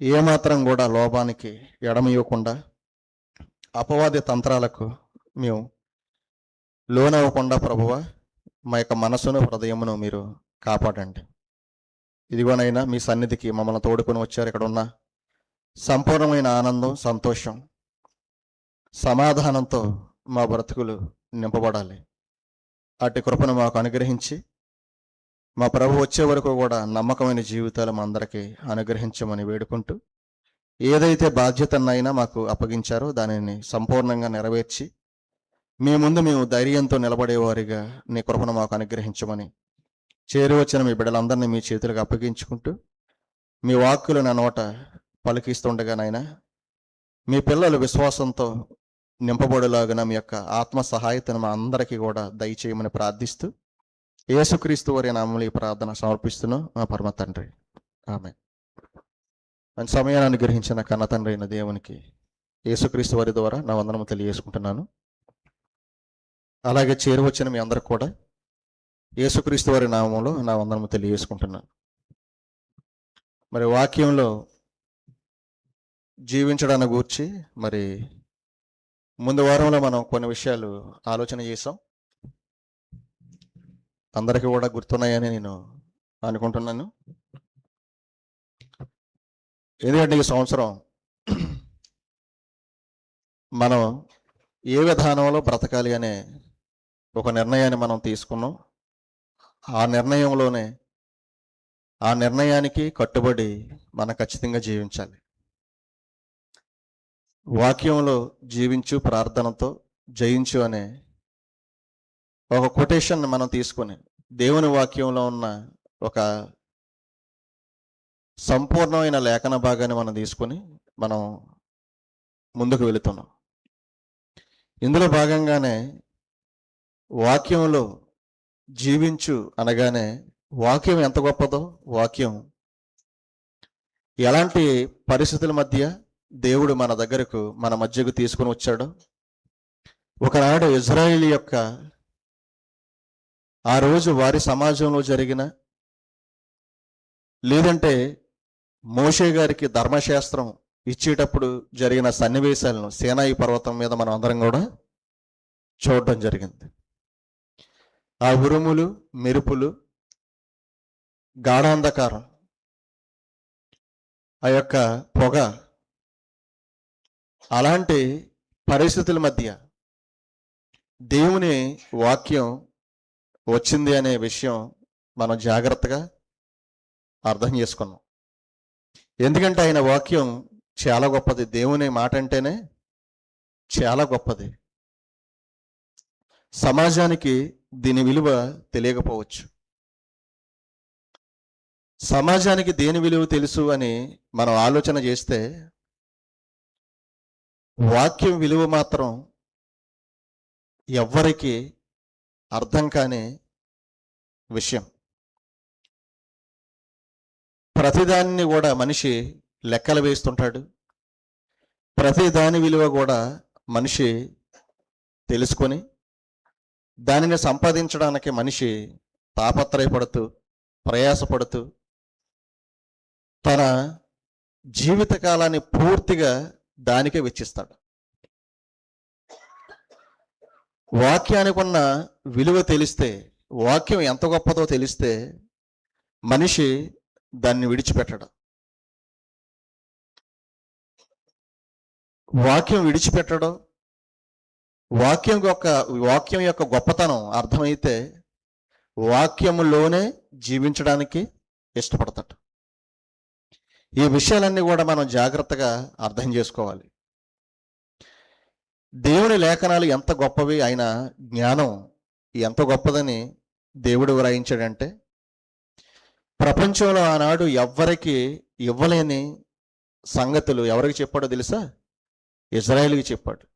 ఏమాత్రం కూడా లోపానికి ఎడమివ్వకుండా అపవాది తంత్రాలకు మేము లోనవ్వకుండా ప్రభువ మా యొక్క మనసును హృదయమును మీరు కాపాడండి. ఇదిగోనైనా మీ సన్నిధికి మమ్మల్ని తోడుకొని వచ్చారు ఇక్కడ ఉన్న సంపూర్ణమైన ఆనందం సంతోషం సమాధానంతో మా బ్రతుకులు నింపబడాలి. అటు కృపను మాకు అనుగ్రహించి మా ప్రభు వచ్చే వరకు కూడా నమ్మకమైన జీవితాలు మా అందరికీ అనుగ్రహించమని వేడుకుంటూ ఏదైతే బాధ్యతనైనా మాకు అప్పగించారో దానిని సంపూర్ణంగా నెరవేర్చి మీ ముందు మేము ధైర్యంతో నిలబడేవారిగా నీ కృపను మాకు అనుగ్రహించమని చేరి వచ్చిన మీ బిడ్డలందరినీ మీ చేతులకు అప్పగించుకుంటూ మీ వాక్కులు నా నోట పలికిస్తుండగానైనా మీ పిల్లలు విశ్వాసంతో నింపబడేలాగా మీ యొక్క ఆత్మ సహాయతను మా అందరికీ కూడా దయచేయమని ప్రార్థిస్తూ యేసుక్రీస్తు వారి నామములు ఈ ప్రార్థన సమర్పిస్తున్నాం మా పరమ తండ్రి. ఆమె మంచి సమయాన్ని అనుగ్రహించిన కన్న తండ్రి అయిన దేవునికి యేసుక్రీస్తు వారి ద్వారా నా వందనము తెలియజేసుకుంటున్నాను. అలాగే చేరువచ్చిన మీ అందరికి కూడా యేసుక్రీస్తు వారి నామంలో నా వందనము తెలియజేసుకుంటున్నాను. మరి వాక్యంలో జీవించడాన్ని గూర్చి మరి ముందు వారంలో మనం కొన్ని విషయాలు ఆలోచన చేసాం అందరికీ కూడా గుర్తున్నాయని నేను అనుకుంటున్నాను. ఎందుకంటే ఈ సంవత్సరం మనం ఏ విధానంలో బ్రతకాలి అనే ఒక నిర్ణయాన్ని మనం తీసుకున్నాం. ఆ నిర్ణయంలోనే ఆ నిర్ణయానికి కట్టుబడి మనం ఖచ్చితంగా జీవించాలి. వాక్యంలో జీవించు ప్రార్థనతో జయించు అనే ఒక కొటేషన్ మనం తీసుకొని దేవుని వాక్యంలో ఉన్న ఒక సంపూర్ణమైన లేఖన భాగాన్ని మనం తీసుకొని మనం ముందుకు వెళుతున్నాం. ఇందులో భాగంగానే వాక్యంలో జీవించు అనగానే వాక్యం ఎంత గొప్పదో వాక్యం ఎలాంటి పరిస్థితుల మధ్య దేవుడు మన దగ్గరకు మన మధ్యకు తీసుకొని వచ్చాడో? ఒకనాడు ఇజ్రాయిల్ యొక్క ఆ రోజు వారి సమాజంలో జరిగిన లేదంటే మోషే గారికి ధర్మశాస్త్రం ఇచ్చేటప్పుడు జరిగిన సన్నివేశాలను సేనాయి పర్వతం మీద మనం అందరం కూడా చూడటం జరిగింది. ఆ ఉరుములు మెరుపులు గాఢాంధకారం ఆ యొక్క పొగ అలాంటి పరిస్థితుల మధ్య దేవుని వాక్యం వచ్చింది అనే విషయం మనం జాగ్రత్తగా అర్థం చేసుకున్నాం. ఎందుకంటే ఆయన వాక్యం చాలా గొప్పది. దేవుని మాట అంటేనే చాలా గొప్పది. సమాజానికి దీని విలువ తెలియకపోవచ్చు. సమాజానికి దేని విలువ తెలుసు అని మనం ఆలోచన చేస్తే వాక్యం విలువ మాత్రం ఎవ్వరికి అర్థం కాని విషయం. ప్రతిదాన్ని కూడా మనిషి లెక్కలు వేస్తుంటాడు. ప్రతి దాని విలువ కూడా మనిషి తెలుసుకొని దానిని సంపాదించడానికి మనిషి తాపత్రయపడుతూ ప్రయాసపడుతూ తన జీవితకాలాన్ని పూర్తిగా దానికే వెచ్చిస్తాడు. వాక్యానికి ఉన్న విలువ తెలిస్తే వాక్యం ఎంత గొప్పదో తెలిస్తే మనిషి దాన్ని విడిచిపెట్టడం. వాక్యం విడిచిపెట్టడం వాక్యం యొక్క వాక్యం యొక్క గొప్పతనం అర్థమైతే వాక్యములోనే జీవించడానికి ఇష్టపడతాడు. ఈ విషయాలన్నీ కూడా మనం జాగ్రత్తగా అర్థం చేసుకోవాలి. దేవుని లేఖనాలు ఎంత గొప్పవి అయినా జ్ఞానం ఎంత గొప్పదని దేవుడు వ్రాయించాడంటే ప్రపంచంలో ఆనాడు ఎవ్వరికి ఇవ్వలేని సంగతులు ఎవరికి చెప్పాడో తెలుసా? ఇజ్రాయేల్కి చెప్పాడు.